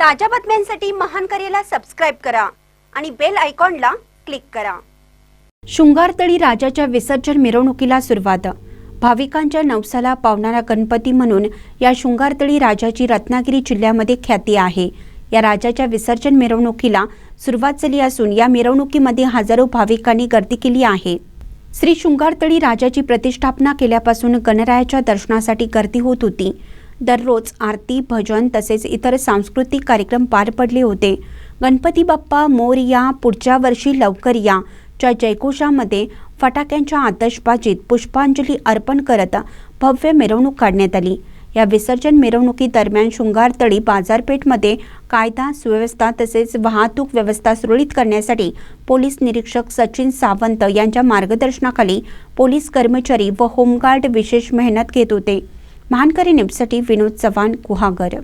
ताज्या बातम्यांसाठी महान करेला सबस्क्राईब करा आणि बेल आयकॉनला क्लिक करा. शृंगारतळी राजाच्या विसर्जन मिरवणुकीला सुरुवात. भाविकांच्या नवसाला पावणारा गणपती म्हणून या शृंगारतळी राजाची रत्नागिरी जिल्ह्यामध्ये ख्याती आहे. या राजाच्या विसर्जन मिरवणुकीला सुरुवात झाली असून या मिरवणुकीमध्ये हजारो भाविकांनी गर्दी केली आहे. श्री शृंगारतळी राजाची प्रतिष्ठापना केल्यापासून गणरायाच्या दर्शनासाठी गर्दी होत होती. दररोज आरती भजन तसेच इतर सांस्कृतिक कार्यक्रम पार पडले होते. गणपती बाप्पा मोरया पुढच्या वर्षी लवकर या. च्या जयघोषामध्ये फटाक्यांच्या आतषबाजीत पुष्पांजली अर्पण करत भव्य मिरवणूक काढण्यात आली. या विसर्जन मिरवणुकीदरम्यान शृंगारतळी बाजारपेठमध्ये कायदा सुव्यवस्था तसेच वाहतूक व्यवस्था सुरळीत करण्यासाठी पोलीस निरीक्षक सचिन सावंत यांच्या मार्गदर्शनाखाली पोलीस कर्मचारी व होमगार्ड विशेष मेहनत घेत होते. महानकरी निपसटी विनोद चव्हाण गुहागर